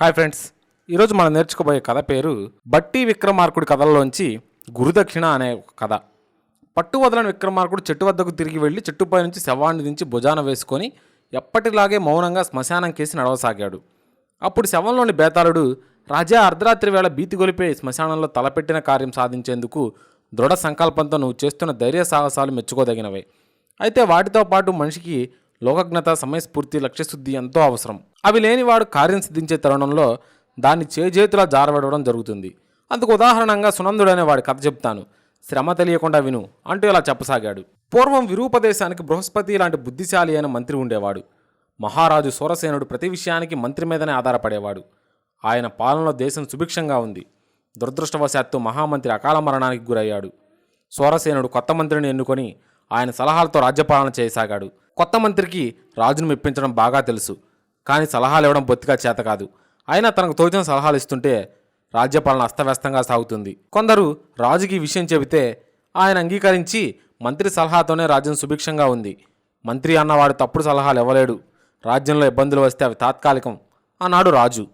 Hi friends. ఈరోజు మనం నేర్చుకోబోయే కథ పేరు బట్టి విక్రమార్కుడి కథల్లోంచి గురుదక్షిణ అనే కథ. పట్టు వదలని విక్రమార్కుడు చెట్టు వద్దకు తిరిగి వెళ్ళి చెట్టుపై నుంచి శవాన్ని దించి భుజాన వేసుకొని ఎప్పటిలాగే మౌనంగా శ్మశానం కేసి నడవసాగాడు. అప్పుడు శవంలోని బేతాళుడు రాజా అర్ధరాత్రి వేళ బీతిగొలిపే శ్మశానంలో తలపెట్టిన కార్యం సాధించేందుకు దృఢ సంకల్పంతో నువ్వు చేస్తున్న ధైర్య సాహసాలు మెచ్చుకోదగినవే. అయితే వాటితో పాటు మనిషికి లోకజ్ఞత సమయస్ఫూర్తి లక్ష్యశుద్ధి ఎంతో అవసరం. అవి లేనివాడు కార్యం సిద్ధించే తరుణంలో దాన్ని చేజేతులా జారబడవడం జరుగుతుంది. అందుకు ఉదాహరణంగా సునందుడనే వాడి కథ చెప్తాను. శ్రమ తెలియకుండా విను అంటూ ఇలా చెప్పసాగాడు. పూర్వం విరూపదేశానికి బృహస్పతి లాంటి బుద్ధిశాలి అయిన మంత్రి ఉండేవాడు. మహారాజు సూరసేనుడు ప్రతి విషయానికి మంత్రి మీదనే ఆధారపడేవాడు. ఆయన పాలనలో దేశం సుభిక్షంగా ఉంది. దురదృష్టవశాత్తు మహామంత్రి అకాల మరణానికి గురయ్యాడు. సూరసేనుడు కొత్త మంత్రిని ఎన్నుకొని ఆయన సలహాలతో రాజ్యపాలన చేయసాగాడు. కొత్త మంత్రికి రాజును మెప్పించడం బాగా తెలుసు. కానీ సలహాలు ఇవ్వడం బొత్తిగా చేత కాదు. అయినా తనకు తోచిన సలహాలు ఇస్తుంటే రాజ్యపాలన అస్తవ్యస్తంగా సాగుతుంది. కొందరు రాజుకి ఈ విషయం చెబితే ఆయన అంగీకరించి మంత్రి సలహాతోనే రాజ్యం సుభిక్షంగా ఉంది. మంత్రి అన్నవాడు తప్పుడు సలహాలు ఇవ్వలేడు. రాజ్యంలో ఇబ్బందులు వస్తే అవి తాత్కాలికం అన్నాడు రాజు.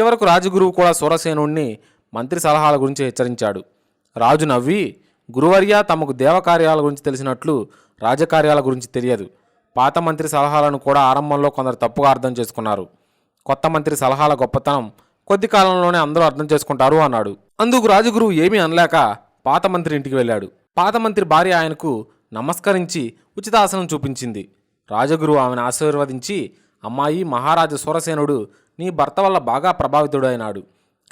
చివరకు రాజుగురువు కూడా సూరసేనుణ్ణి మంత్రి సలహాల గురించి హెచ్చరించాడు. రాజు నవ్వి గురువర్య తమకు దేవకార్యాల గురించి తెలిసినట్లు రాజకార్యాల గురించి తెలియదు. పాత మంత్రి సలహాలను కూడా ఆరంభంలో కొందరు తప్పుగా అర్థం చేసుకున్నారు. కొత్త మంత్రి సలహాల గొప్పతనం కొద్ది కాలంలోనే అందరూ అర్థం చేసుకుంటారు అన్నాడు. అందుకు రాజగురువు ఏమీ అనలేక పాత మంత్రి ఇంటికి వెళ్ళాడు. పాత మంత్రి భార్య ఆయనకు నమస్కరించి ఉచితాసనం చూపించింది. రాజగురువు ఆమెను ఆశీర్వదించి అమ్మాయి మహారాజు సూరసేనుడు నీ భర్త వల్ల బాగా ప్రభావితుడైనాడు.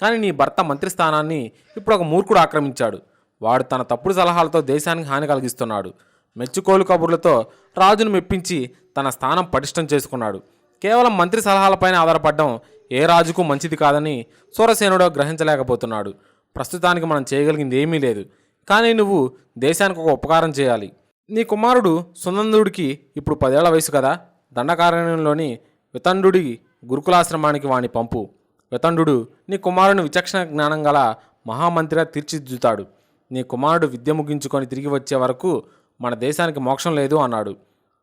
కానీ నీ భర్త మంత్రి స్థానాన్ని ఇప్పుడు ఒక మూర్ఖుడు ఆక్రమించాడు. వాడు తన తప్పుడు సలహాలతో దేశానికి హాని కలిగిస్తున్నాడు. మెచ్చుకోలు కబుర్లతో రాజును మెప్పించి తన స్థానం పటిష్టం చేసుకున్నాడు. కేవలం మంత్రి సలహాలపైన ఆధారపడడం ఏ రాజుకు మంచిది కాదని సూరసేనుడు గ్రహించలేకపోతున్నాడు. ప్రస్తుతానికి మనం చేయగలిగింది ఏమీ లేదు. కానీ నువ్వు దేశానికి ఒక ఉపకారం చేయాలి. నీ కుమారుడు సునందుడికి ఇప్పుడు పదేళ్ళ వయసు కదా. దండకారణ్యంలోని వితండుడి గురుకులాశ్రమానికి వాణ్ణి పంపు. వితండు నీ కుమారుని విచక్షణ జ్ఞానం గల మహామంత్రిగా తీర్చిదిద్దుతాడు. నీ కుమారుడు విద్య ముగించుకొని తిరిగి వచ్చే వరకు మన దేశానికి మోక్షం లేదు అన్నాడు.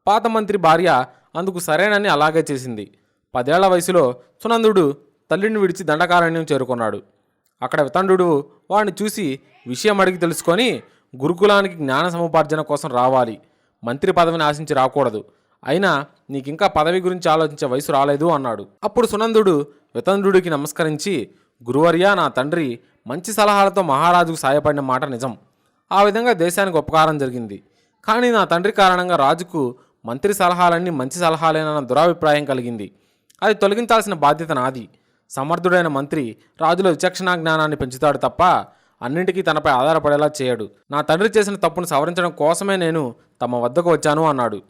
పాత మంత్రి భార్య అందుకు సరేనని అలాగే చేసింది. పదేళ్ళ వయసులో సునందుడు తల్లిని విడిచి దండకారణ్యం చేరుకున్నాడు. అక్కడ వితండు వాడిని చూసి విషయం అడిగి తెలుసుకొని గురుకులానికి జ్ఞాన సముపార్జన కోసం రావాలి. మంత్రి పదవిని ఆశించి రాకూడదు. అయినా నీకింకా పదవి గురించి ఆలోచించే వయసు రాలేదు అన్నాడు. అప్పుడు సునందుడు వితండ్రుడికి నమస్కరించి గురువర్య నా తండ్రి మంచి సలహాలతో మహారాజుకు సాయపడిన మాట నిజం. ఆ విధంగా దేశానికి ఉపకారం జరిగింది. కానీ నా తండ్రి కారణంగా రాజుకు మంత్రి సలహాలన్నీ మంచి సలహాలేనన్న దురాభిప్రాయం కలిగింది. అది తొలగించాల్సిన బాధ్యత నాది. సమర్థుడైన మంత్రి రాజులో విచక్షణా జ్ఞానాన్ని పెంచుతాడు తప్ప అన్నింటికీ తనపై ఆధారపడేలా చేయడు. నా తండ్రి చేసిన తప్పును సవరించడం కోసమే నేను తమ వద్దకు వచ్చాను అన్నాడు.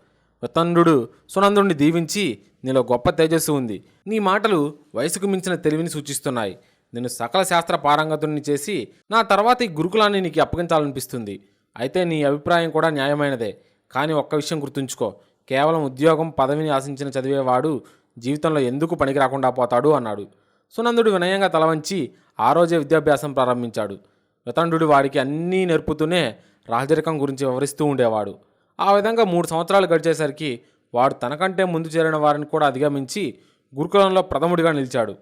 వితండు సునందుడిని దీవించి నీలో గొప్ప తేజస్సు ఉంది. నీ మాటలు వయసుకు మించిన తెలివిని సూచిస్తున్నాయి. నేను సకల శాస్త్ర పారంగతుడిని చేసి నా తర్వాత ఈ గురుకులాన్ని నీకు అప్పగించాలనిపిస్తుంది. అయితే నీ అభిప్రాయం కూడా న్యాయమైనదే. కానీ ఒక్క విషయం గుర్తుంచుకో. కేవలం ఉద్యోగం పదవిని ఆశించిన చదివేవాడు జీవితంలో ఎందుకు పనికి రాకుండా పోతాడు అన్నాడు. సునందుడు వినయంగా తలవంచి ఆ రోజే విద్యాభ్యాసం ప్రారంభించాడు. వితండు వాడికి అన్నీ నేర్పుతూనే రాజరికం గురించి వివరిస్తూ ఉండేవాడు. ఆ విధంగా మూడు సంవత్సరాలు గడిచేసరికి వాడు తనకంటే ముందు చేరిన వారిని కూడా అధిగమించి గురుకులంలో ప్రథముడిగా నిలిచాడు.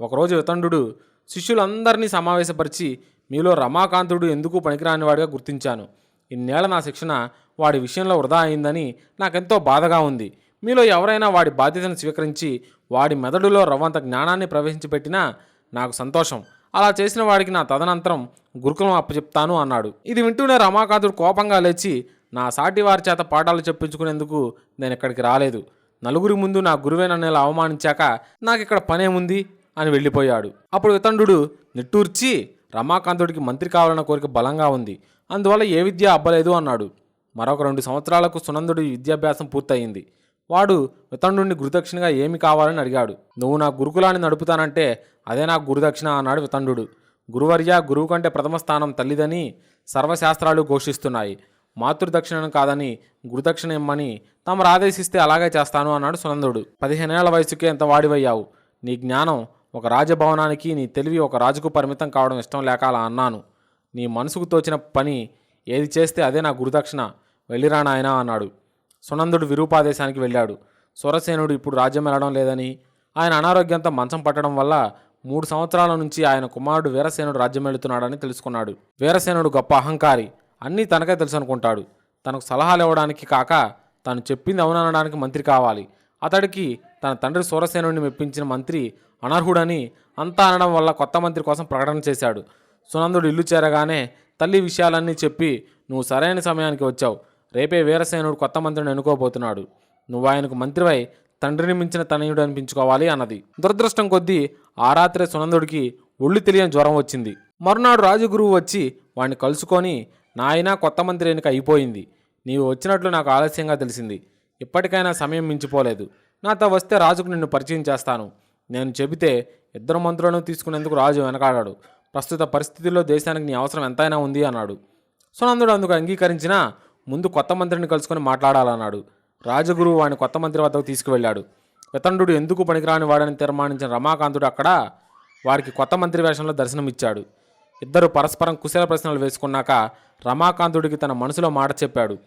ఒకరోజు వితండు శిష్యులందరినీ సమావేశపరిచి మీలో రమాకాంతుడు ఎందుకు పనికిరాని వాడిగా గుర్తించాను. ఇన్నేళ్ళ నా శిక్షణ వాడి విషయంలో వృధా అయిందని నాకెంతో బాధగా ఉంది. మీలో ఎవరైనా వాడి బాధ్యతను స్వీకరించి వాడి మెదడులో రవ్వంత జ్ఞానాన్ని ప్రవేశించిపెట్టినా నాకు సంతోషం. అలా చేసిన వాడికి నా తదనంతరం గురుకులం అప్పచెప్తాను అన్నాడు. ఇది వింటూనే రమాకాంతుడు కోపంగా లేచి నా సాటి వారి చేత పాఠాలు చెప్పించుకునేందుకు నేను ఇక్కడికి రాలేదు. నలుగురి ముందు నా గురువైన నన్ను అవమానించాక నాకు ఇక్కడ పనేముంది? అని వెళ్ళిపోయాడు. అప్పుడు వితండు నిట్టూర్చి రమాకాంతుడికి మంత్రి కావాలన్న కోరిక బలంగా ఉంది. అందువల్ల ఏ విద్య అబ్బలేదు అన్నాడు. మరొక రెండు సంవత్సరాలకు సునందుడి విద్యాభ్యాసం పూర్తయింది. వాడు వితండుని గురుదక్షిణగా ఏమి కావాలని అడిగాడు. నువ్వు నా గురుకులాన్ని నడుపుతానంటే అదే నా గురుదక్షిణ అన్నాడు వితండు గురువర్య గురువు కంటే ప్రథమ స్థానం తల్లిదని సర్వశాస్త్రాలు ఘోషిస్తున్నాయి. మాతృదక్షిణను కాదని గురుదక్షిణ ఇమ్మని తమరు ఆదేశిస్తే అలాగే చేస్తాను అన్నాడు సునందుడు. పదిహేనేళ్ళ వయసుకే ఎంత వాడివయ్యావు. నీ జ్ఞానం ఒక రాజభవనానికి నీ తెలివి ఒక రాజుకు పరిమితం కావడం ఇష్టం లేక అలా అన్నాను. నీ మనసుకు తోచిన పని ఏది చేస్తే అదే నా గురుదక్షిణ. వెళ్ళిరా నాయనా అన్నాడు. సునందుడు విరూపాదేశానికి వెళ్ళాడు. సురసేనుడు ఇప్పుడు రాజ్యం వెళ్ళడం లేదని ఆయన అనారోగ్యంతో మంచం పట్టడం వల్ల మూడు సంవత్సరాల నుంచి ఆయన కుమారుడు వీరసేనుడు రాజ్యమేలుతున్నాడని తెలుసుకున్నాడు. వీరసేనుడు గొప్ప అహంకారి. అన్నీ తనకే తెలుసు అనుకుంటాడు తనకు సలహాలు ఇవ్వడానికి కాక తాను చెప్పింది అవుననడానికి మంత్రి కావాలి. అతడికి తన తండ్రి సూరసేనుడిని మెప్పించిన మంత్రి అనర్హుడని అంతా అనడం వల్ల కొత్త మంత్రి కోసం ప్రకటన చేశాడు. సునందుడు ఇల్లు చేరగానే తల్లి విషయాలన్నీ చెప్పి నువ్వు సరైన సమయానికి వచ్చావు. రేపే వీరసేనుడు కొత్త మంత్రిని ఎన్నుకోబోతున్నాడు. నువ్వు ఆయనకు మంత్రివై తండ్రిని మించిన తనయుడు అనిపించుకోవాలి అన్నది. దురదృష్టం కొద్దీ ఆ రాత్రే సునందుడికి ఒళ్ళు తెలియని జ్వరం వచ్చింది. మరునాడు రాజగురువు వచ్చి వాణ్ణి కలుసుకొని నాయనా కొత్త మంత్రి ఎన్నిక అయిపోయింది. నీవు వచ్చినట్లు నాకు ఆలస్యంగా తెలిసింది. ఇప్పటికైనా సమయం మించిపోలేదు. నాతో వస్తే రాజుకు నిన్ను పరిచయం చేస్తాను. నేను చెబితే ఇద్దరు మంత్రులను తీసుకునేందుకు రాజు వెనకాడాడు. ప్రస్తుత పరిస్థితుల్లో దేశానికి నీ అవసరం ఎంతైనా ఉంది అన్నాడు. సునందుడు అందుకు అంగీకరించినా ముందు కొత్త మంత్రిని కలుసుకొని మాట్లాడాలన్నాడు. రాజగురువు వాడిని కొత్త మంత్రి వద్దకు తీసుకువెళ్ళాడు. వితండు ఎందుకు పనికిరాని వాడని తీర్మానించిన రమాకాంతుడు అక్కడ వారికి కొత్త మంత్రి వేషంలో దర్శనమిచ్చాడు. ఇద్దరు పరస్పరం కుశల ప్రశ్నలు వేసుకున్నాక రమాకాంతుడికి తన మనసులో మాట చెప్పాడు.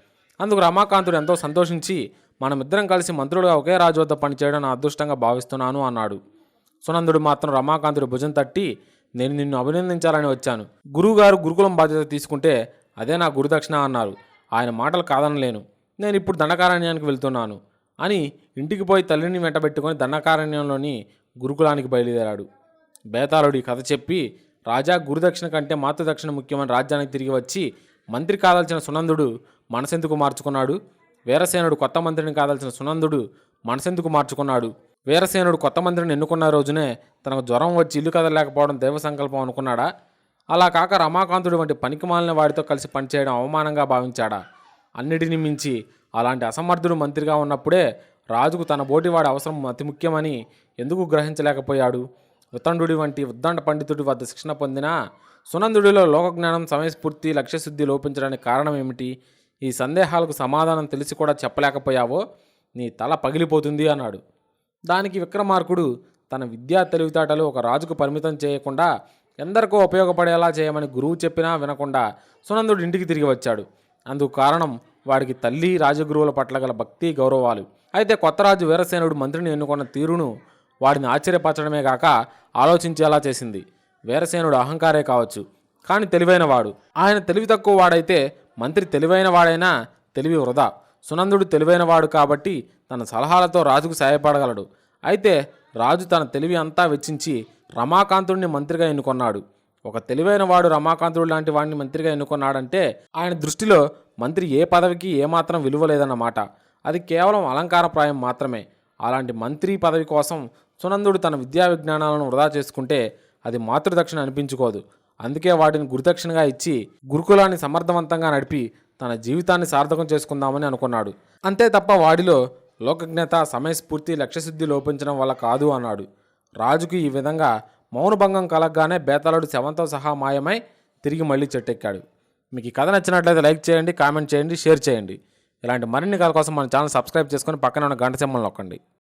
అందుకు రమాకాంతుడు ఎంతో సంతోషించి మనమిద్దరం కలిసి మంత్రులుగా ఒకే రాజు వద్ద పనిచేయడం నా అదృష్టంగా భావిస్తున్నాను అన్నాడు. సునందుడు మాత్రం రమాకాంతుడి భుజం తట్టి నేను నిన్ను అభినందించాలని వచ్చాను. గురువుగారు గురుకులం బాధ్యత తీసుకుంటే అదే నా గురుదక్షిణ అన్నారు. ఆయన మాటలు కాదనలేను. నేను ఇప్పుడు దండకారణ్యానికి వెళ్తున్నాను అని ఇంటికి పోయి తల్లిని వెంటబెట్టుకొని దండకారణ్యంలోని గురుకులానికి బయలుదేరాడు. బేతాళుడి కథ చెప్పి రాజా గురుదక్షిణ కంటే మాతృదక్షిణ ముఖ్యమని రాజ్యానికి తిరిగి వచ్చి మంత్రి కాదాల్సిన సునందుడు మనసెందుకు మార్చుకున్నాడు? వీరసేనుడు కొత్త మంత్రిని కాదాల్సిన సునందుడు మనసెందుకు మార్చుకున్నాడు? వీరసేనుడు కొత్త మంత్రిని ఎన్నుకున్న రోజునే తనకు జ్వరం వచ్చి ఇల్లు కదలేకపోవడం దైవ సంకల్పం అనుకున్నాడా? అలా కాక రమాకాంతుడు వంటి పనికిమాలిన వాడితో కలిసి పనిచేయడం అవమానంగా భావించాడా? అన్నిటిని మించి అలాంటి అసమర్థుడు మంత్రిగా ఉన్నప్పుడే రాజుకు తన బోటివాడి అవసరం అతి ముఖ్యమని ఎందుకు గ్రహించలేకపోయాడు? ఉత్తండు వంటి ఉద్దండ పండితుడి వద్ద శిక్షణ పొందిన సునందుడిలో లోకజ్ఞానం సమయస్ఫూర్తి లక్ష్యశుద్ధి లోపించడానికి కారణం ఏమిటి? ఈ సందేహాలకు సమాధానం తెలిసి కూడా చెప్పలేకపోయావో నీ తల పగిలిపోతుంది అన్నాడు. దానికి విక్రమార్కుడు తన విద్యా తెలివితేటలు ఒక రాజుకు పరిమితం చేయకుండా ఎందరికో ఉపయోగపడేలా చేయమని గురువు చెప్పినా వినకుండా సునందుడు ఇంటికి తిరిగి వచ్చాడు. అందుకు కారణం వాడికి తల్లి రాజగురువుల పట్ల గల భక్తి గౌరవాలు. అయితే కొత్త రాజు వీరసేనుడు మంత్రిని ఎన్నుకున్న తీరును వాడిని ఆశ్చర్యపరచడమే కాక ఆలోచించేలా చేసింది. వీరసేనుడు అహంకారే కావచ్చు కానీ తెలివైన వాడు ఆయన తెలివి తక్కువ వాడైతే మంత్రి తెలివైన వాడైనా తెలివి వృధా. సునందుడు తెలివైనవాడు కాబట్టి తన సలహాలతో రాజుకు సహాయపడగలడు అయితే రాజు తన తెలివి అంతా వెచ్చించి రమాకాంతుడిని మంత్రిగా ఎన్నుకున్నాడు. ఒక తెలివైన వాడు రమాకాంతుడు లాంటి వాడిని మంత్రిగా ఎన్నుకున్నాడంటే ఆయన దృష్టిలో మంత్రి ఏ పదవికి ఏమాత్రం విలువ లేదన్నమాట. అది కేవలం అలంకారప్రాయం మాత్రమే. అలాంటి మంత్రి పదవి కోసం సునందుడు తన విద్యా విజ్ఞానాలను వృధా చేసుకుంటే అది మాతృదక్షిణ అనిపించుకోదు. అందుకే వాటిని గురుదక్షిణగా ఇచ్చి గురుకులాన్ని సమర్థవంతంగా నడిపి తన జీవితాన్ని సార్థకం చేసుకుందామని అనుకున్నాడు. అంతే తప్ప వాడిలో లోకజ్ఞత సమయస్ఫూర్తి లక్ష్యశుద్ధి లోపించడం వల్ల కాదు అన్నాడు. రాజుకు ఈ విధంగా మౌనభంగం కలగగానే బేతాళుడు శవంతో సహా మాయమై తిరిగి మళ్ళీ చెట్టెక్కాడు. మీకు ఈ కథ నచ్చినట్లయితే లైక్ చేయండి కామెంట్ చేయండి షేర్ చేయండి. ఇలాంటి మరిన్ని కథల కోసం మన ఛానల్ సబ్స్క్రైబ్ చేసుకొని పక్కన ఉన్న గంట సింబల్ నొక్కండి.